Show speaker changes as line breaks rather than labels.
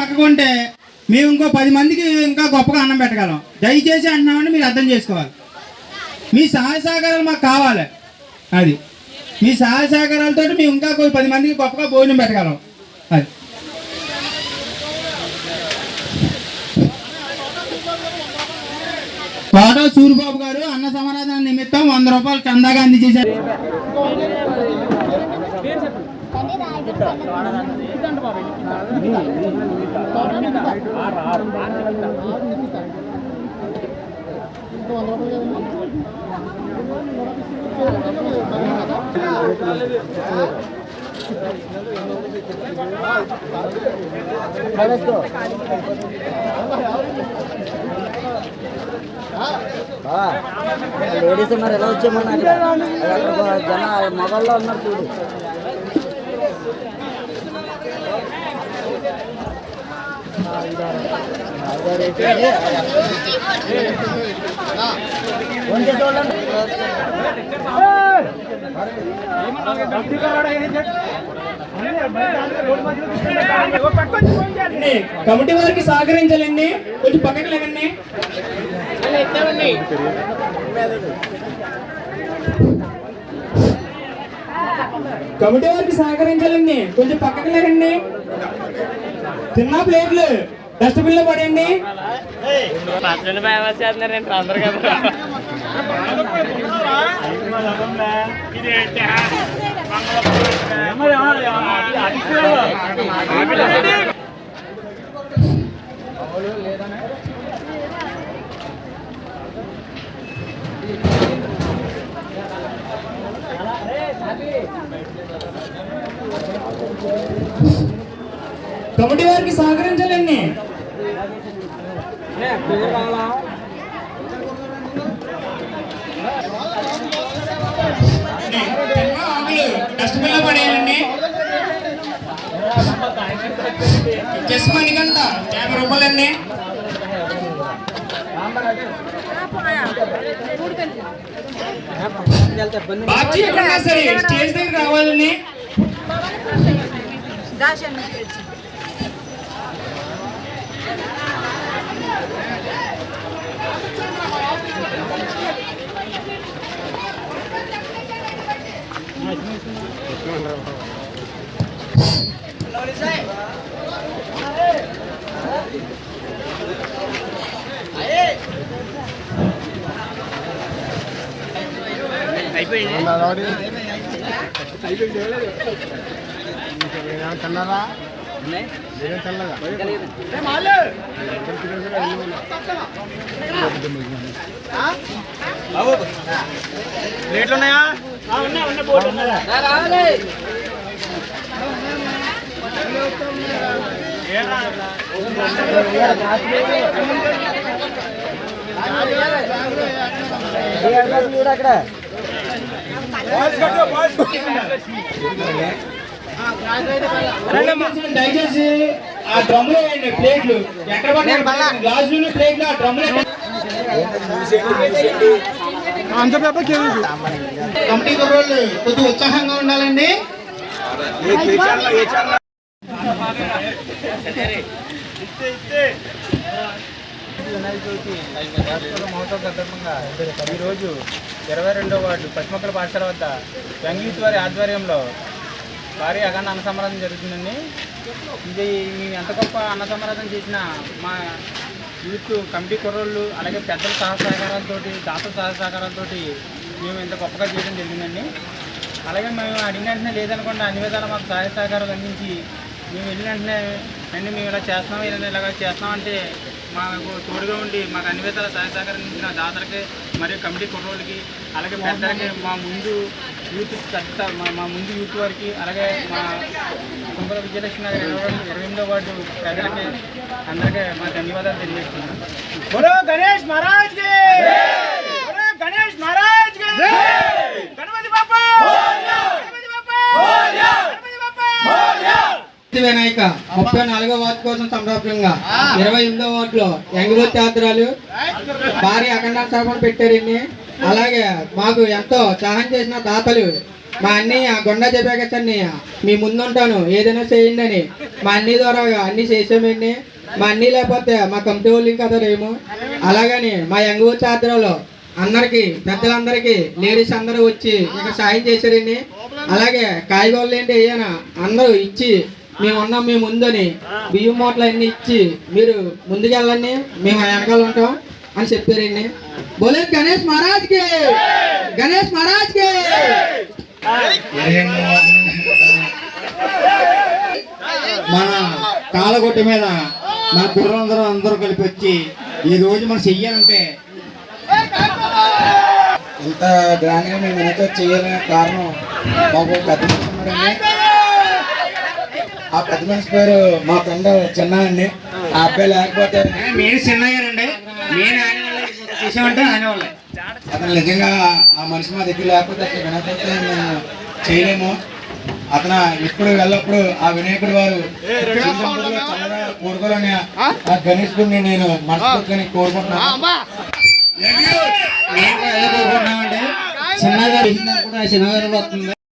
పక్కకుంటే మేము ఇంకో పది మందికి ఇంకా గొప్పగా అన్నం పెట్టగలం. దయచేసి అంటున్నామని మీరు అర్థం చేసుకోవాలి. మీ సహాయ సహకారాలు మాకు కావాలి. అది. మీ సహాయ సహకారాలతో మేము ఇంకా కొన్ని పది మందికి గొప్పగా భోజనం పెట్టగలం. అది. కోట సూరిబాబు గారు అన్న సమారాధన నిమిత్తం వంద రూపాయలు చందాగా అందజేశారు
లేడీస్ ఉన్నారు ఎలా వచ్చామన్నా అక్కడ జన మొబైల్లో ఉన్నారు చూడు కొంచెం చూడండి
కమిటీ వారికి సహకరించాలండి. కొంచెం పక్కకి లేకండి. కమిటీ వారికి సహకరించాలండి. కొంచెం పక్కకి లేకండి. తిన్నా ప్లేట్లు. డస్ట్బిన్లో పడండి
అందరు కదా
కమిటీ వారికి సహకరించాలండి. డస్ట్బిన్లో పడేయాలండి. చెస్ మణికంట యాభై రూపాయలండి. ఎక్కడున్నా సరే స్టేజ్ దగ్గర రావాలండి.
చల్లరా ప్లేట్లు ఉన్నాయా రావాలి చూడు అక్కడ
దయచేసి ఆ డ్రమ్ములు వేయండి ప్లేట్లు. ఎక్కడ గ్లాసులు ప్లేట్లు ఆ డ్రమ్ములు కమిటీ కుర్రోళ్ళు కొద్దిగా ఉత్సాహంగా ఉండాలండి.
వినాయక చవితి రాష్ట్ర మహోత్సవ సందర్భంగా ఈరోజు ఇరవై రెండో వార్డు పశ్చిమక్కల పాఠశాల వద్ద యంగ్ వారి ఆధ్వర్యంలో భారీ అఖండ అన్న జరుగుతుందండి. ఇది మేము ఎంత గొప్ప అన్న చేసినా మా యూత్ కమిటీ కుర్రోళ్ళు అలాగే పెద్దల సహ సహకారాలతో దాతల సహ సహకారాలతో మేము ఇంత గొప్పగా చేయడం జరిగిందండి. అలాగే మేము అడిగిన వెంటనే లేదనుకోండి అన్ని విధాలు మాకు సహాయ సహకారాలు అందించి మేము వెళ్ళిన వెంటనే అండి మేము ఇలా చేస్తున్నాం ఇలా ఇలాగ చేస్తున్నాం అంటే మాకు తోడుగా ఉండి మాకు అన్ని విధాల సహాయ సహకరించిన దాతలకి మరియు కమిటీ కుర్రోళ్ళకి అలాగే పెద్దలకి మా ముందు యూత్ పెద్ద మా ముందు యూత్ వారికి అలాగే మా కుంభల విజయలక్ష్మి నగర్ ఇరవై ఇరవై ఎనిమిదో వార్డు ప్రజలకి అందరికీ మా ధన్యవాదాలు తెలియజేస్తున్నాను గణేష్ మహారాజ్ గణేష్ మహారాజ్
వినాయక ముప్పై నాలుగో వార్డు కోసం సంరక్షంగా ఇరవై ఎనిమిదో వార్డులో యంగవతి యాత్రలు భారీ అఖండ సభను పెట్టారండి అలాగే మాకు ఎంతో సహాయం చేసిన దాతలు
మా అన్ని గుండా చెప్పాక అన్నయ్య మీ ముందు ఉంటాను ఏదైనా చేయండి అని. మా అన్ని ద్వారా అన్ని చేసామండి మా అన్ని లేకపోతే మా కమిటీ వాళ్ళు కదా రేము అలాగని మా యంగ్ ఊర్ చాత్రలో అందరికి పెద్దలందరికీ లేడీస్ అందరూ వచ్చి ఇక సాయం చేశారండి అలాగే కాయగూరలు ఏంటి అయ్యానా అందరూ ఇచ్చి మేము ఉన్నాం మేము ముందని బియ్యం మూటలు అన్ని ఇచ్చి మీరు ముందుకెళ్ళండి మేము వెనకాల ఉంటాం అని చెప్పారండి. బోలే గణేష్ మహారాజ్కి! గణేష్ మహారాజ్కి! మన కాలగొట్ట మీద మన గుర్రందరూ అందరూ కలిపి వచ్చి ఈ రోజు మనం చెయ్యాలంటే
ఇంత గ్రాండ్గా మేము ఎంతో చేయాలనే కారణం మాకు పెద్ద ఆ పెద్ద మనిషి పేరు మా ఫ్రెండ్ చిన్న అండి. ఆ అబ్బాయి లేకపోతే
మీరు చిన్నయ్యారండి నేను చేసామంటే ఆనేవాళ్ళే
అతను నిజంగా ఆ మనిషి మా దగ్గర లేకపోతే అసలు వినకపోతే మేము చేయలేము. అతను ఎప్పుడు వెళ్ళప్పుడు ఆ వినాయకుడు వారు కోరుకోవాలని ఆ? గణేశుడిని నేను మనస్ఫూర్తిగా కోరుకుంటున్నాను.
మేము కూడా అదే కోరుకుంటున్నామండి చిన్నగా కూడా చిన్నగారు వస్తుంది.